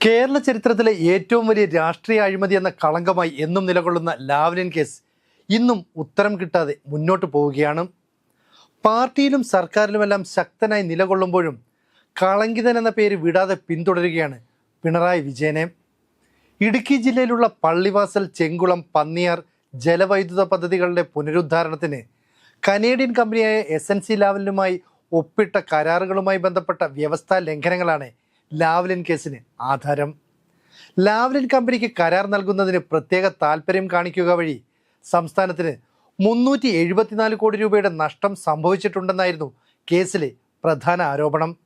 കേരള ചരിത്രത്തിലെ ഏറ്റവും വലിയ രാഷ്ട്രീയ അഴിമതി എന്ന കളങ്കമായി എന്നും നിലകൊള്ളുന്ന ലാവ്ലിൻ കേസ് ഇന്നും ഉത്തരം കിട്ടാതെ മുന്നോട്ട് പോവുകയാണ്. പാർട്ടിയിലും സർക്കാരിലുമെല്ലാം ശക്തനായി നിലകൊള്ളുമ്പോഴും കളങ്കിതൻ എന്ന പേര് വിടാതെ പിന്തുടരുകയാണ് പിണറായി വിജയനെ. ഇടുക്കി ജില്ലയിലുള്ള പള്ളിവാസൽ ചെങ്കുളം പന്നിയാർ ജലവൈദ്യുത പദ്ധതികളുടെ പുനരുദ്ധാരണത്തിന് കനേഡിയൻ കമ്പനിയായ എസ് എൻ സി ലാവലിനുമായി ഒപ്പിട്ട കരാറുകളുമായി ബന്ധപ്പെട്ട വ്യവസ്ഥാ ലംഘനങ്ങളാണ് ലാവ്ലിൻ കേസിന് ആധാരം. ലാവ്ലിൻ കമ്പനിക്ക് കരാർ നൽകുന്നതിന് പ്രത്യേക താൽപ്പര്യം കാണിക്കുക വഴി സംസ്ഥാനത്തിന് മുന്നൂറ്റി എഴുപത്തിനാല് കോടി രൂപയുടെ നഷ്ടം സംഭവിച്ചിട്ടുണ്ടെന്നായിരുന്നു കേസിലെ പ്രധാന ആരോപണം.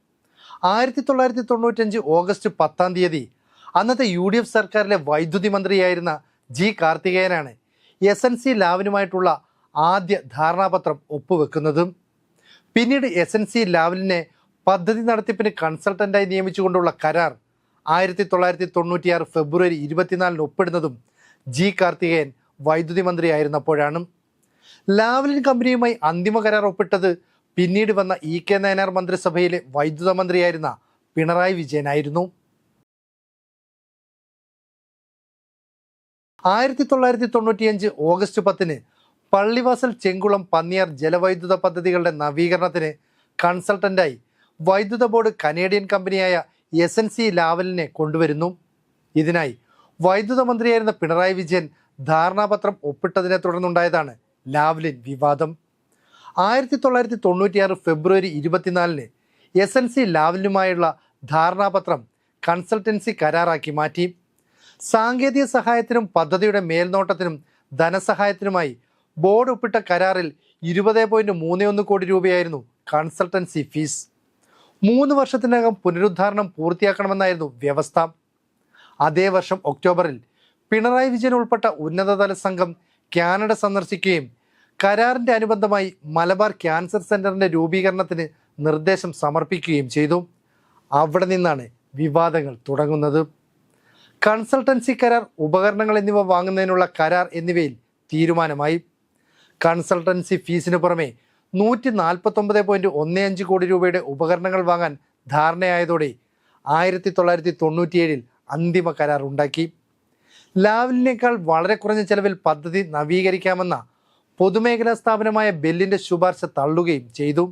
ആയിരത്തി തൊള്ളായിരത്തി തൊണ്ണൂറ്റഞ്ച് ഓഗസ്റ്റ് പത്താം തീയതി അന്നത്തെ യു ഡി എഫ് സർക്കാരിലെ വൈദ്യുതി മന്ത്രിയായിരുന്ന ജി കാർത്തികേയനാണ് എസ് എൻ സി ലാവിനുമായിട്ടുള്ള ആദ്യ ധാരണാപത്രം ഒപ്പുവെക്കുന്നതും. പിന്നീട് എസ് എൻ സി ലാവലിനെ പദ്ധതി നടത്തിപ്പിന് കൺസൾട്ടന്റായി നിയമിച്ചുകൊണ്ടുള്ള കരാർ ആയിരത്തി തൊള്ളായിരത്തി തൊണ്ണൂറ്റിയാറ് ഫെബ്രുവരി ഇരുപത്തിനാലിന് ഒപ്പിടുന്നതും ജി കാർത്തികേയൻ വൈദ്യുതി മന്ത്രിയായിരുന്നപ്പോഴാണ്. ലാവലിൻ കമ്പനിയുമായി അന്തിമ കരാർ ഒപ്പിട്ടത് പിന്നീട് വന്ന ഇ കെ നയനാർ മന്ത്രിസഭയിലെ വൈദ്യുത മന്ത്രിയായിരുന്ന പിണറായി വിജയനായിരുന്നു. ആയിരത്തി തൊള്ളായിരത്തി തൊണ്ണൂറ്റിയഞ്ച് ഓഗസ്റ്റ് പത്തിന് പള്ളിവാസൽ ചെങ്കുളം പന്നിയാർ ജലവൈദ്യുത പദ്ധതികളുടെ നവീകരണത്തിന് കൺസൾട്ടന്റായി വൈദ്യുത ബോർഡ് കനേഡിയൻ കമ്പനിയായ എസ് എൻ സി ലാവലിനെ കൊണ്ടുവരുന്നു. ഇതിനായി വൈദ്യുത മന്ത്രിയായിരുന്ന പിണറായി വിജയൻ ധാരണാപത്രം ഒപ്പിട്ടതിനെ തുടർന്നുണ്ടായതാണ് ലാവലിൻ വിവാദം. ആയിരത്തി തൊള്ളായിരത്തി തൊണ്ണൂറ്റിയാറ് ഫെബ്രുവരി ഇരുപത്തിനാലിന് എസ് എൻ സി ലാവലിനുമായുള്ള ധാരണാപത്രം കൺസൾട്ടൻസി കരാറാക്കി മാറ്റി. സാങ്കേതിക സഹായത്തിനും പദ്ധതിയുടെ മേൽനോട്ടത്തിനും ധനസഹായത്തിനുമായി ബോർഡ് ഒപ്പിട്ട കരാറിൽ ഇരുപത് പോയിന്റ് മൂന്ന് ഒന്ന് കോടി രൂപയായിരുന്നു കൺസൾട്ടൻസി ഫീസ്. മൂന്ന് വർഷത്തിനകം പുനരുദ്ധാരണം പൂർത്തിയാക്കണമെന്നായിരുന്നു വ്യവസ്ഥ. അതേ വർഷം ഒക്ടോബറിൽ പിണറായി വിജയൻ ഉൾപ്പെട്ട ഉന്നതതല സംഘം കാനഡ സന്ദർശിക്കുകയും കരാറിന്റെ അനുബന്ധമായി മലബാർ ക്യാൻസർ സെന്ററിന്റെ രൂപീകരണത്തിന് നിർദ്ദേശം സമർപ്പിക്കുകയും ചെയ്തു. അവിടെ നിന്നാണ് വിവാദങ്ങൾ തുടങ്ങുന്നത്. കൺസൾട്ടൻസി കരാർ ഉപകരണങ്ങൾ എന്നിവ വാങ്ങുന്നതിനുള്ള കരാർ എന്നിവയിൽ തീരുമാനമായി. കൺസൾട്ടൻസി ഫീസിനു പുറമെ നൂറ്റി നാൽപ്പത്തൊമ്പത് പോയിന്റ് ഒന്ന് അഞ്ച് കോടി രൂപയുടെ ഉപകരണങ്ങൾ വാങ്ങാൻ ധാരണയായതോടെ ആയിരത്തി തൊള്ളായിരത്തി തൊണ്ണൂറ്റിയേഴിൽ അന്തിമ കരാർ ഉണ്ടാക്കി. ലാവലിനേക്കാൾ വളരെ കുറഞ്ഞ ചെലവിൽ പദ്ധതി നവീകരിക്കാമെന്ന പൊതുമേഖലാ സ്ഥാപനമായ ബെല്ലിന്റെ ശുപാർശ തള്ളുകയും ചെയ്തു.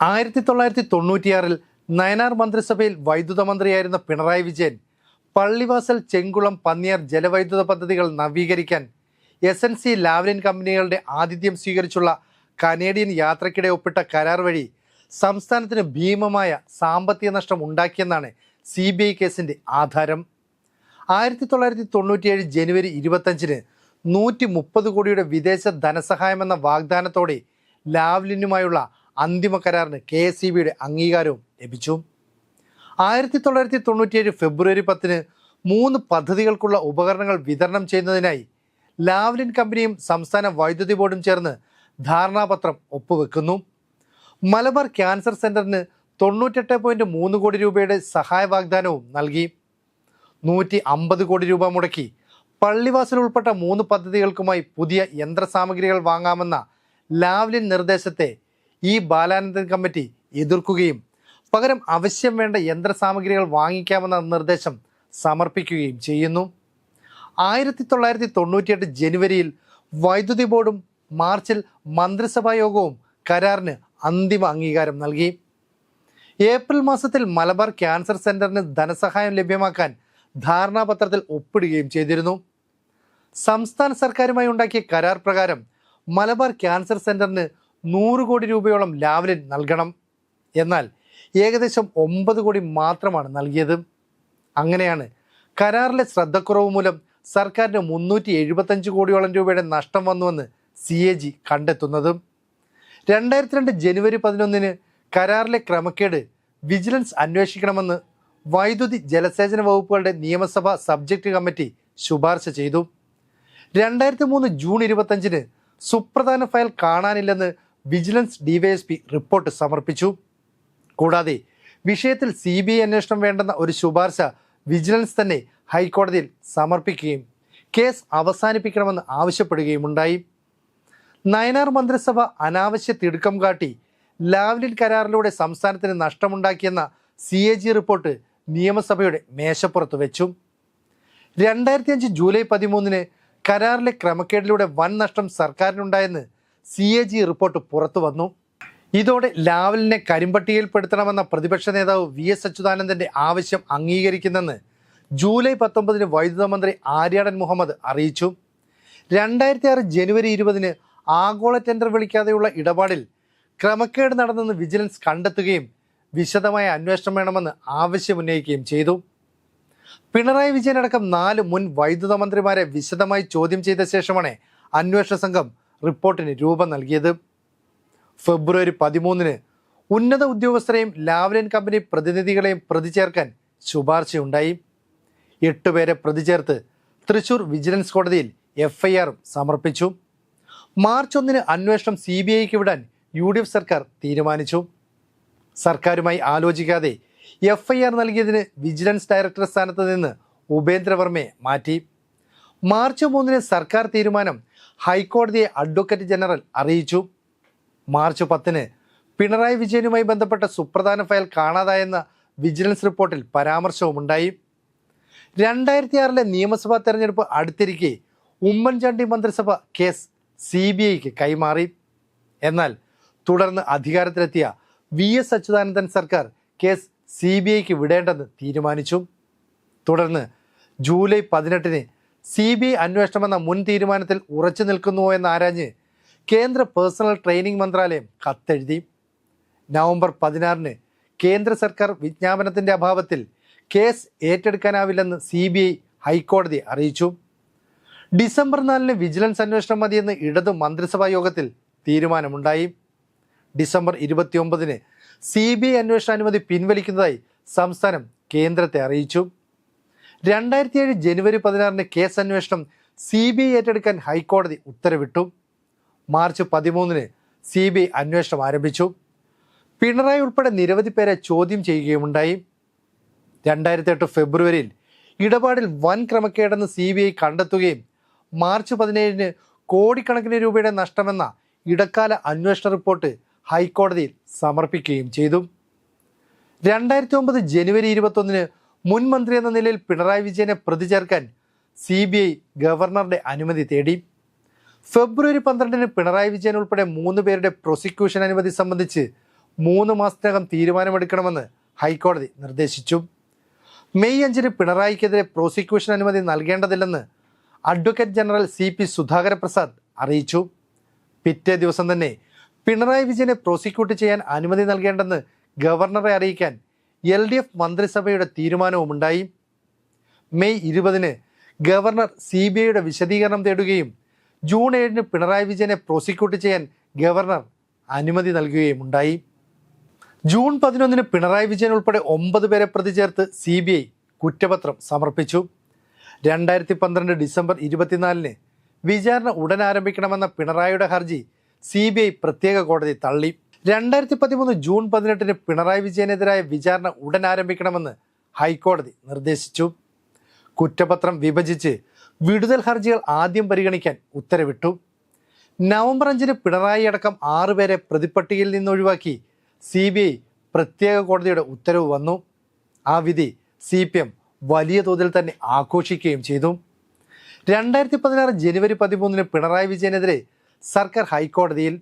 ആയിരത്തി തൊള്ളായിരത്തി തൊണ്ണൂറ്റിയാറിൽ നയനാർ മന്ത്രിസഭയിൽ വൈദ്യുത മന്ത്രിയായിരുന്ന പിണറായി വിജയൻ പള്ളിവാസൽ ചെങ്കുളം പന്നിയാർ ജലവൈദ്യുത പദ്ധതികൾ നവീകരിക്കാൻ എസ് എൻ സി ലാവ്ലിൻ കമ്പനികളുടെ ആതിഥ്യം സ്വീകരിച്ചുള്ള കനേഡിയൻ യാത്രക്കിടെ ഒപ്പിട്ട കരാർ വഴി സംസ്ഥാനത്തിന് ഭീമമായ സാമ്പത്തിക നഷ്ടം ഉണ്ടാക്കിയെന്നാണ് സി ബി ഐ കേസിന്റെ ആധാരം. ആയിരത്തി തൊള്ളായിരത്തി തൊണ്ണൂറ്റിയേഴ് ജനുവരി ഇരുപത്തഞ്ചിന് നൂറ്റി മുപ്പത് കോടിയുടെ വിദേശ ധനസഹായമെന്ന വാഗ്ദാനത്തോടെ ലാവ്ലിനുമായുള്ള അന്തിമ കരാറിന് കെ എസ് സി ബിയുടെ അംഗീകാരവും ലഭിച്ചു. ആയിരത്തി തൊള്ളായിരത്തി തൊണ്ണൂറ്റിയേഴ് ഫെബ്രുവരി പത്തിന് മൂന്ന് പദ്ധതികൾക്കുള്ള ഉപകരണങ്ങൾ വിതരണം ചെയ്യുന്നതിനായി ലാവ്ലിൻ കമ്പനിയും സംസ്ഥാന വൈദ്യുതി ബോർഡും ചേർന്ന് ധാരണാപത്രം ഒപ്പുവെക്കുന്നു. മലബാർ ക്യാൻസർ സെന്ററിന് തൊണ്ണൂറ്റെട്ട് പോയിന്റ് മൂന്ന് കോടി രൂപയുടെ സഹായ വാഗ്ദാനവും നൽകി. നൂറ്റി അമ്പത് കോടി രൂപ മുടക്കി. പള്ളിവാസൽ ഉൾപ്പെട്ട മൂന്ന് പദ്ധതികൾക്കുമായി പുതിയ യന്ത്രസാമഗ്രികൾ വാങ്ങാമെന്ന ലാവ്ലിൻ നിർദ്ദേശത്തെ ഈ ബാലാനന്ദൻ കമ്മിറ്റി എതിർക്കുകയും പകരം ആവശ്യം വേണ്ട യന്ത്രസാമഗ്രികൾ വാങ്ങിക്കാമെന്ന നിർദ്ദേശം സമർപ്പിക്കുകയും ചെയ്യുന്നു. ആയിരത്തി തൊള്ളായിരത്തി തൊണ്ണൂറ്റിയെട്ട് ജനുവരിയിൽ വൈദ്യുതി ബോർഡും മാർച്ചിൽ മന്ത്രിസഭാ യോഗവും കരാറിന് അന്തിമ അംഗീകാരം നൽകി. ഏപ്രിൽ മാസത്തിൽ മലബാർ ക്യാൻസർ സെന്ററിന് ധനസഹായം ലഭ്യമാക്കാൻ ധാരണാപത്രത്തിൽ ഒപ്പിടുകയും ചെയ്തിരുന്നു. സംസ്ഥാന സർക്കാരുമായി ഉണ്ടാക്കിയ കരാർ പ്രകാരം മലബാർ ക്യാൻസർ സെന്ററിന് നൂറ് കോടി രൂപയോളം ലാവലിൻ നൽകണം. എന്നാൽ ഏകദേശം ഒമ്പത് കോടി മാത്രമാണ് നൽകിയത്. അങ്ങനെയാണ് കരാറിലെ ശ്രദ്ധക്കുറവ് മൂലം സർക്കാരിന് മുന്നൂറ്റി എഴുപത്തഞ്ച് കോടിയോളം രൂപയുടെ നഷ്ടം വന്നുവെന്ന് സി എ ജി കണ്ടെത്തുന്നതും രണ്ടായിരത്തി രണ്ട് ജനുവരി പതിനൊന്നിന് കരാറിലെ ക്രമക്കേട് വിജിലൻസ് അന്വേഷിക്കണമെന്ന് വൈദ്യുതി ജലസേചന വകുപ്പുകളുടെ നിയമസഭാ സബ്ജക്റ്റ് കമ്മിറ്റി ശുപാർശ ചെയ്തു. രണ്ടായിരത്തി മൂന്ന് ജൂൺ ഇരുപത്തഞ്ചിന് സുപ്രധാന ഫയൽ കാണാനില്ലെന്ന് വിജിലൻസ് ഡിവൈഎസ്പി റിപ്പോർട്ട് സമർപ്പിച്ചു. കൂടാതെ വിഷയത്തിൽ സി ബി ഐ അന്വേഷണം വേണ്ടെന്ന ഒരു ശുപാർശ വിജിലൻസ് തന്നെ ഹൈക്കോടതിയിൽ സമർപ്പിക്കുകയും കേസ് അവസാനിപ്പിക്കണമെന്ന് ആവശ്യപ്പെടുകയുമുണ്ടായി. നയനാർ മന്ത്രിസഭ അനാവശ്യ തിടുക്കം കാട്ടി ലാവ്ലിൻ കരാറിലൂടെ സംസ്ഥാനത്തിന് നഷ്ടമുണ്ടാക്കിയെന്ന സി എ ജി റിപ്പോർട്ട് നിയമസഭയുടെ മേശപ്പുറത്ത് വെച്ചു. രണ്ടായിരത്തി അഞ്ച് ജൂലൈ പതിമൂന്നിന് കരാറിലെ ക്രമക്കേടിലൂടെ വൻ നഷ്ടം സർക്കാരിനുണ്ടായെന്ന് സി എ ജി റിപ്പോർട്ട് പുറത്തു വന്നു. ഇതോടെ ലാവലിനെ കരിമ്പട്ടികയിൽപ്പെടുത്തണമെന്ന പ്രതിപക്ഷ നേതാവ് വി എസ് അച്യുതാനന്ദന്റെ ആവശ്യം അംഗീകരിക്കുന്നെന്ന് ജൂലൈ പത്തൊമ്പതിന് വൈദ്യുത മന്ത്രി ആര്യാടൻ മുഹമ്മദ് അറിയിച്ചു. രണ്ടായിരത്തി ആറ് ജനുവരി ഇരുപതിന് ആഗോള ടെൻഡർ വിളിക്കാതെയുള്ള ഇടപാടിൽ ക്രമക്കേട് നടന്നെന്ന് വിജിലൻസ് കണ്ടെത്തുകയും വിശദമായ അന്വേഷണം വേണമെന്ന് ആവശ്യമുന്നയിക്കുകയും ചെയ്തു. പിണറായി വിജയൻ അടക്കം നാല് മുൻ വൈദ്യുത മന്ത്രിമാരെ വിശദമായി ചോദ്യം ചെയ്ത ശേഷമാണ് അന്വേഷണ സംഘം റിപ്പോർട്ടിന് രൂപം നൽകിയത്. ഫെബ്രുവരി പതിമൂന്നിന് ഉന്നത ഉദ്യോഗസ്ഥരെയും ലാവ്ലിൻ കമ്പനി പ്രതിനിധികളെയും പ്രതി ചേർക്കാൻ ശുപാർശയുണ്ടായി. എട്ടുപേരെ പ്രതി ചേർത്ത് തൃശൂർ വിജിലൻസ് കോടതിയിൽ എഫ്ഐആറും സമർപ്പിച്ചു. മാർച്ച് ഒന്നിന് അന്വേഷണം സി ബി ഐക്ക് വിടാൻ യു ഡി എഫ് സർക്കാർ തീരുമാനിച്ചു. സർക്കാരുമായി ആലോചിക്കാതെ എഫ് ഐ ആർ നൽകിയതിന് വിജിലൻസ് ഡയറക്ടർ സ്ഥാനത്ത് നിന്ന് ഉപേന്ദ്രവർമ്മയെ മാറ്റി. മാർച്ച് മൂന്നിന് സർക്കാർ തീരുമാനം ഹൈക്കോടതിയെ അഡ്വക്കേറ്റ് ജനറൽ അറിയിച്ചു. മാർച്ച് പത്തിന് പിണറായി വിജയനുമായി ബന്ധപ്പെട്ട സുപ്രധാന ഫയൽ കാണാതായെന്ന വിജിലൻസ് റിപ്പോർട്ടിൽ പരാമർശവുമുണ്ടായി. രണ്ടായിരത്തി ആറിലെ നിയമസഭാ തെരഞ്ഞെടുപ്പ് അടുത്തിരിക്കെ ഉമ്മൻചാണ്ടി മന്ത്രിസഭ കേസ് സി ബി ഐക്ക് കൈമാറി. എന്നാൽ തുടർന്ന് അധികാരത്തിലെത്തിയ വി എസ് അച്യുതാനന്ദൻ സർക്കാർ കേസ് സി ബി ഐക്ക് വിടേണ്ടെന്ന് തീരുമാനിച്ചു. തുടർന്ന് ജൂലൈ പതിനെട്ടിന് സി ബി ഐ അന്വേഷണമെന്ന മുൻ തീരുമാനത്തിൽ ഉറച്ചു നിൽക്കുന്നുവോ എന്ന് ആരാഞ്ഞ് കേന്ദ്ര പേഴ്സണൽ ട്രെയിനിങ് മന്ത്രാലയം കത്തെഴുതി. നവംബർ പതിനാറിന് കേന്ദ്ര സർക്കാർ വിജ്ഞാപനത്തിന്റെ അഭാവത്തിൽ കേസ് ഏറ്റെടുക്കാനാവില്ലെന്ന് സി ബി ഐ ഹൈക്കോടതി അറിയിച്ചു. ഡിസംബർ നാലിന് വിജിലൻസ് അന്വേഷണം മതിയെന്ന് ഇടത് മന്ത്രിസഭാ യോഗത്തിൽ തീരുമാനമുണ്ടായി. ഡിസംബർ ഇരുപത്തിയൊമ്പതിന് സി ബി ഐ അന്വേഷണ അനുമതി പിൻവലിക്കുന്നതായി സംസ്ഥാനം കേന്ദ്രത്തെ അറിയിച്ചു. രണ്ടായിരത്തി ഏഴ് ജനുവരി പതിനാറിന് കേസ് അന്വേഷണം സി ബി ഐ ഏറ്റെടുക്കാൻ ഹൈക്കോടതി ഉത്തരവിട്ടു. മാർച്ച് പതിമൂന്നിന് സി ബി ഐ അന്വേഷണം ആരംഭിച്ചു. പിണറായി ഉൾപ്പെടെ നിരവധി പേരെ ചോദ്യം ചെയ്യുകയുമുണ്ടായി. രണ്ടായിരത്തി എട്ട് ഫെബ്രുവരിയിൽ ഇടപാടിൽ വൻ ക്രമക്കേടെന്ന് സി ബി ഐ കണ്ടെത്തുകയും മാർച്ച് പതിനേഴിന് കോടിക്കണക്കിന് രൂപയുടെ നഷ്ടമെന്ന ഇടക്കാല അന്വേഷണ റിപ്പോർട്ട് ഹൈക്കോടതിയിൽ സമർപ്പിക്കുകയും ചെയ്തു. രണ്ടായിരത്തി ഒമ്പത് ജനുവരി ഇരുപത്തൊന്നിന് മുൻ മന്ത്രി എന്ന നിലയിൽ പിണറായി വിജയനെ പ്രതി ചേർക്കാൻ സി ബി ഐ ഗവർണറുടെ അനുമതി തേടി. ഫെബ്രുവരി പന്ത്രണ്ടിന് പിണറായി വിജയൻ ഉൾപ്പെടെ മൂന്ന് പേരുടെ പ്രോസിക്യൂഷൻ അനുമതി സംബന്ധിച്ച് മൂന്ന് മാസത്തിനകം തീരുമാനമെടുക്കണമെന്ന് ഹൈക്കോടതി നിർദ്ദേശിച്ചു. മെയ് അഞ്ചിന് പിണറായിക്കെതിരെ പ്രോസിക്യൂഷൻ അനുമതി നൽകേണ്ടതില്ലെന്ന് advocate general C P Sudhakara Prasad അറിയിച്ചു. പിറ്റേ ദിവസം തന്നെ പിണറായി വിജയനെ പ്രോസിക്യൂട്ട് ചെയ്യാൻ അനുമതി നൽകേണ്ടെന്ന് ഗവർണറെ അറിയിക്കാൻ എൽ ഡി എഫ് മന്ത്രിസഭയുടെ തീരുമാനവുമുണ്ടായി. മെയ് ഇരുപതിന് ഗവർണർ സി ബി ഐയുടെ വിശദീകരണം തേടുകയും ജൂൺ ഏഴിന് പിണറായി വിജയനെ പ്രോസിക്യൂട്ട് ചെയ്യാൻ ഗവർണർ അനുമതി നൽകുകയും ഉണ്ടായി ജൂൺ പതിനൊന്നിന് പിണറായി വിജയൻ ഉൾപ്പെടെ ഒമ്പത് പേരെ പ്രതി ചേർത്ത് സി ബി ഐ കുറ്റപത്രം സമർപ്പിച്ചു. രണ്ടായിരത്തി പന്ത്രണ്ട് ഡിസംബർ ഇരുപത്തിനാലിന് വിചാരണ ഉടൻ ആരംഭിക്കണമെന്ന പിണറായിയുടെ ഹർജി സി ബി ഐ പ്രത്യേക കോടതി തള്ളി. രണ്ടായിരത്തി പതിമൂന്ന് ജൂൺ പതിനെട്ടിന് പിണറായി വിജയനെതിരായ വിചാരണ ഉടൻ ആരംഭിക്കണമെന്ന് ഹൈക്കോടതി നിർദ്ദേശിച്ചു. കുറ്റപത്രം വിഭജിച്ച് വിടുതൽ ഹർജികൾ ആദ്യം പരിഗണിക്കാൻ ഉത്തരവിട്ടു. നവംബർ അഞ്ചിന് പിണറായി അടക്കം ആറുപേരെ പ്രതിപ്പട്ടികയിൽ നിന്ന് ഒഴിവാക്കി സി പ്രത്യേക കോടതിയുടെ ഉത്തരവ് വന്നു. ആ വിധി സി പി എം വലിയ തോതിൽ തന്നെ ആഘോഷിക്കുകയും ചെയ്തു. രണ്ടായിരത്തി പതിനാറ് ജനുവരി പതിമൂന്നിന് പിണറായി വിജയനെതിരെ സർക്കാർ ഹൈക്കോടതിയിൽ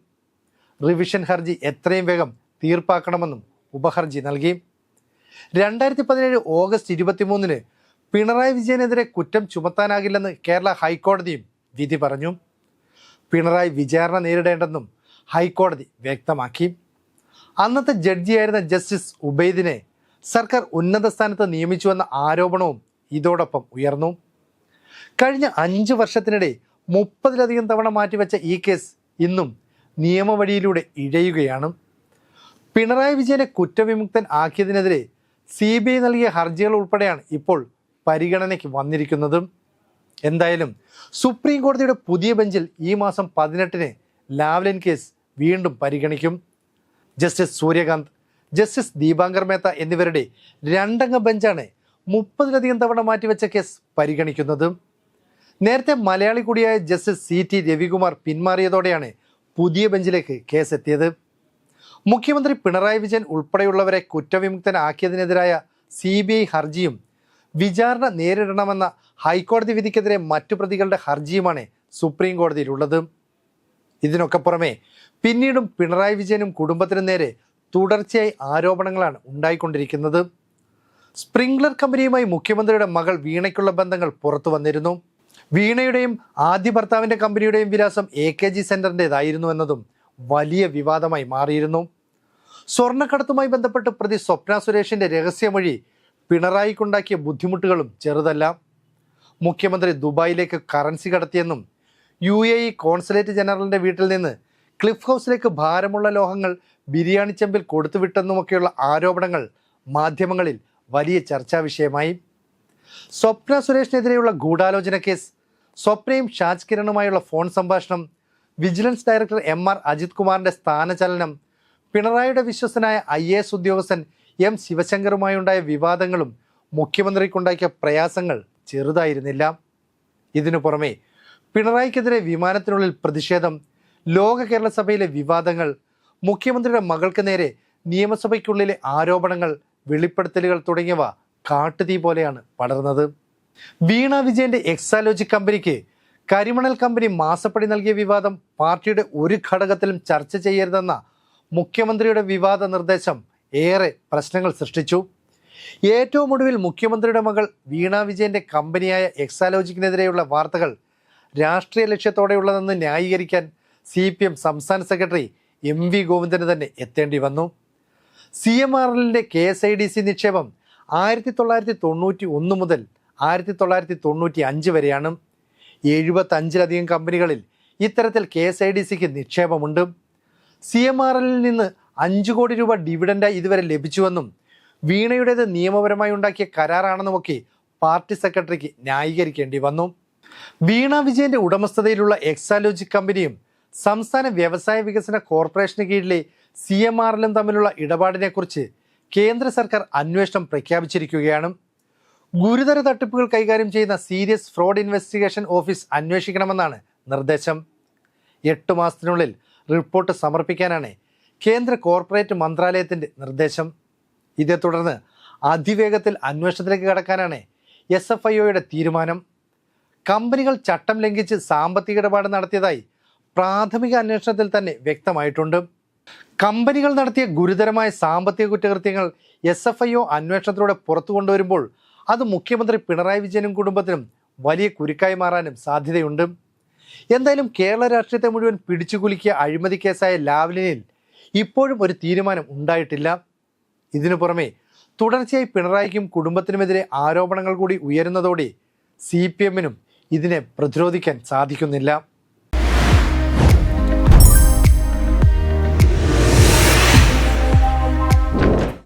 റിവിഷൻ ഹർജി എത്രയും വേഗം തീർപ്പാക്കണമെന്നും ഉപഹർജി നൽകി. രണ്ടായിരത്തി പതിനേഴ് ഓഗസ്റ്റ് ഇരുപത്തിമൂന്നിന് പിണറായി വിജയനെതിരെ കുറ്റം ചുമത്താനാകില്ലെന്ന് കേരള ഹൈക്കോടതിയും വിധി പറഞ്ഞു. പിണറായി വിചാരണ നേരിടേണ്ടെന്നും ഹൈക്കോടതി വ്യക്തമാക്കി. അന്നത്തെ ജഡ്ജിയായിരുന്ന ജസ്റ്റിസ് ഉബൈദിനെ സർക്കാർ ഉന്നത സ്ഥാനത്ത് നിയമിച്ചുവെന്ന ആരോപണവും ഇതോടൊപ്പം ഉയർന്നു. കഴിഞ്ഞ അഞ്ച് വർഷത്തിനിടെ മുപ്പതിലധികം തവണ മാറ്റിവെച്ച ഈ കേസ് ഇന്നും നിയമവഴിയിലൂടെ ഇഴയുകയാണ്. പിണറായി വിജയനെ കുറ്റവിമുക്തൻ ആക്കിയതിനെതിരെ സി ബി ഐ നൽകിയ ഹർജികൾ ഉൾപ്പെടെയാണ് ഇപ്പോൾ പരിഗണനയ്ക്ക് വന്നിരിക്കുന്നത്. എന്തായാലും സുപ്രീം കോടതിയുടെ പുതിയ ബെഞ്ചിൽ ഈ മാസം പതിനെട്ടിന് ലാവ്ലിൻ കേസ് വീണ്ടും പരിഗണിക്കും. ജസ്റ്റിസ് സൂര്യകാന്ത് ജസ്റ്റിസ് ദീപാങ്കർ മേത്ത എന്നിവരുടെ രണ്ടംഗ ബെഞ്ചാണ് മുപ്പതിലധികം തവണ മാറ്റിവെച്ച കേസ് പരിഗണിക്കുന്നത്. നേരത്തെ മലയാളി കൂടിയായ ജസ്റ്റിസ് സി ടി രവികുമാർ പിന്മാറിയതോടെയാണ് പുതിയ ബെഞ്ചിലേക്ക് കേസ് എത്തിയത് മുഖ്യമന്ത്രി പിണറായി വിജയൻ ഉൾപ്പെടെയുള്ളവരെ കുറ്റവിമുക്തനാക്കിയതിനെതിരായ സി ബി ഐ ഹർജിയും വിചാരണ നേരിടണമെന്ന ഹൈക്കോടതി വിധിക്കെതിരെ മറ്റു പ്രതികളുടെ ഹർജിയുമാണ് സുപ്രീം കോടതിയിലുള്ളത്. ഇതിനൊക്കെ പുറമെ പിന്നീടും പിണറായി വിജയനും കുടുംബത്തിനും നേരെ തുടർച്ചയായി ആരോപണങ്ങളാണ് ഉണ്ടായിക്കൊണ്ടിരിക്കുന്നത്. സ്പ്രിംഗ്ലർ കമ്പനിയുമായി മുഖ്യമന്ത്രിയുടെ മകൾ വീണയ്ക്കുള്ള ബന്ധങ്ങൾ പുറത്തു വന്നിരുന്നു. വീണയുടെയും ആദ്യ ഭർത്താവിന്റെ കമ്പനിയുടെയും വിലാസം എ കെ ജി സെന്ററിന്റെതായിരുന്നു എന്നതും വലിയ വിവാദമായി മാറിയിരുന്നു. സ്വർണക്കടത്തുമായി ബന്ധപ്പെട്ട് പ്രതി സ്വപ്ന സുരേഷിന്റെ രഹസ്യമൊഴി പിണറായിക്കുണ്ടാക്കിയ ബുദ്ധിമുട്ടുകളും ചെറുതല്ല. മുഖ്യമന്ത്രി ദുബായിലേക്ക് കറൻസി കടത്തിയെന്നും യു എ ഇ കോൺസുലേറ്റ് ജനറലിന്റെ വീട്ടിൽ നിന്ന് ക്ലിഫ് ഹൗസിലേക്ക് ഭാരമുള്ള ലോഹങ്ങൾ ബിരിയാണി ചെമ്പിൽ കൊടുത്തുവിട്ടെന്നുമൊക്കെയുള്ള ആരോപണങ്ങൾ മാധ്യമങ്ങളിൽ വലിയ ചർച്ചാ വിഷയമായി. സ്വപ്ന സുരേഷിനെതിരെയുള്ള ഗൂഢാലോചന കേസ് സ്വപ്നയും ഷാജ് കിരണുമായുള്ള ഫോൺ സംഭാഷണം vigilance director M R Ajith കുമാറിന്റെ സ്ഥാനചലനം പിണറായിയുടെ വിശ്വസനായ ഐ എ എസ് ഉദ്യോഗസ്ഥൻ എം ശിവശങ്കറുമായുണ്ടായ വിവാദങ്ങളും മുഖ്യമന്ത്രിക്കുണ്ടാക്കിയ പ്രയാസങ്ങൾ ചെറുതായിരുന്നില്ല. ഇതിനു പുറമെ പിണറായിക്കെതിരെ വിമാനത്തിനുള്ളിൽ പ്രതിഷേധം ലോക കേരള സഭയിലെ വിവാദങ്ങൾ മുഖ്യമന്ത്രിയുടെ മകൾക്ക് നേരെ നിയമസഭയ്ക്കുള്ളിലെ ആരോപണങ്ങൾ വെളിപ്പെടുത്തലുകൾ തുടങ്ങിയവ കാട്ടുതീ പോലെയാണ് പടർന്നത്. വീണ വിജയന്റെ എക്സാലോജി കമ്പനിക്ക് കരിമണൽ കമ്പനി മാസപ്പടി നൽകിയ വിവാദം പാർട്ടിയുടെ ഒരു ഘടകത്തിലും ചർച്ച ചെയ്യരുതെന്ന മുഖ്യമന്ത്രിയുടെ വിവാദ നിർദ്ദേശം ഏറെ പ്രശ്നങ്ങൾ സൃഷ്ടിച്ചു. ഏറ്റവും ഒടുവിൽ മുഖ്യമന്ത്രിയുടെ മകൾ വീണ വിജയന്റെ കമ്പനിയായ എക്സാലോജിക്കിനെതിരെയുള്ള വാർത്തകൾ രാഷ്ട്രീയ ലക്ഷ്യത്തോടെയുള്ളതെന്ന് ന്യായീകരിക്കാൻ സി പി എം സംസ്ഥാന സെക്രട്ടറി എം വി ഗോവിന്ദന് തന്നെ എത്തേണ്ടി വന്നു. സി എം ആർ എല്ലിന്റെ K S I D C നിക്ഷേപം ആയിരത്തി തൊള്ളായിരത്തി തൊണ്ണൂറ്റി ഒന്ന് മുതൽ ആയിരത്തി തൊള്ളായിരത്തി തൊണ്ണൂറ്റി അഞ്ച് വരെയാണ്. എഴുപത്തഞ്ചിലധികം കമ്പനികളിൽ ഇത്തരത്തിൽ കെ എസ് ഐ ഡി സിക്ക് നിക്ഷേപമുണ്ട്. സി എം ആർ എല്ലിൽ നിന്ന് അഞ്ച് കോടി രൂപ ഡിവിഡൻഡായി ഇതുവരെ ലഭിച്ചുവെന്നും വീണയുടേത് നിയമപരമായി ഉണ്ടാക്കിയ കരാറാണെന്നുമൊക്കെ പാർട്ടി സെക്രട്ടറിക്ക് ന്യായീകരിക്കേണ്ടി വന്നു. വീണ വിജയന്റെ ഉടമസ്ഥതയിലുള്ള എക്സാലോജിക് കമ്പനിയും സംസ്ഥാന വ്യവസായ വികസന കോർപ്പറേഷന് കീഴിലെ സി എം ആറിലും തമ്മിലുള്ള ഇടപാടിനെക്കുറിച്ച് കേന്ദ്ര സർക്കാർ അന്വേഷണം പ്രഖ്യാപിച്ചിരിക്കുകയാണ്. ഗുരുതര തട്ടിപ്പുകൾ കൈകാര്യം ചെയ്യുന്ന സീരിയസ് ഫ്രോഡ് ഇൻവെസ്റ്റിഗേഷൻ ഓഫീസ് അന്വേഷിക്കണമെന്നാണ് നിർദ്ദേശം. എട്ട് മാസത്തിനുള്ളിൽ റിപ്പോർട്ട് സമർപ്പിക്കാനാണ് കേന്ദ്ര കോർപ്പറേറ്റ് മന്ത്രാലയത്തിന്റെ നിർദ്ദേശം. ഇതേ തുടർന്ന് അതിവേഗത്തിൽ അന്വേഷണത്തിലേക്ക് കടക്കാനാണ് എസ് എഫ് ഐ ഒയുടെ തീരുമാനം. കമ്പനികൾ ചട്ടം ലംഘിച്ച് സാമ്പത്തിക ഇടപാട് നടത്തിയതായി പ്രാഥമിക അന്വേഷണത്തിൽ തന്നെ വ്യക്തമായിട്ടുണ്ട്. കമ്പനികൾ നടത്തിയ ഗുരുതരമായ സാമ്പത്തിക കുറ്റകൃത്യങ്ങൾ എസ് എഫ് ഐ ഒ അന്വേഷണത്തിലൂടെ പുറത്തു കൊണ്ടുവരുമ്പോൾ അത് മുഖ്യമന്ത്രി പിണറായി വിജയനും കുടുംബത്തിനും വലിയ കുരുക്കായി മാറാനും സാധ്യതയുണ്ട്. എന്തായാലും കേരള രാഷ്ട്രീയത്തെ മുഴുവൻ പിടിച്ചുകുലുക്കിയ അഴിമതി കേസായ ലാവ്ലിനിൽ ഇപ്പോഴും ഒരു തീരുമാനം ഉണ്ടായിട്ടില്ല. ഇതിനു പുറമെ തുടർച്ചയായി പിണറായിക്കും കുടുംബത്തിനുമെതിരെ ആരോപണങ്ങൾ കൂടി ഉയരുന്നതോടെ സി പി എമ്മിനും ഇതിനെ പ്രതിരോധിക്കാൻ സാധിക്കുന്നില്ല.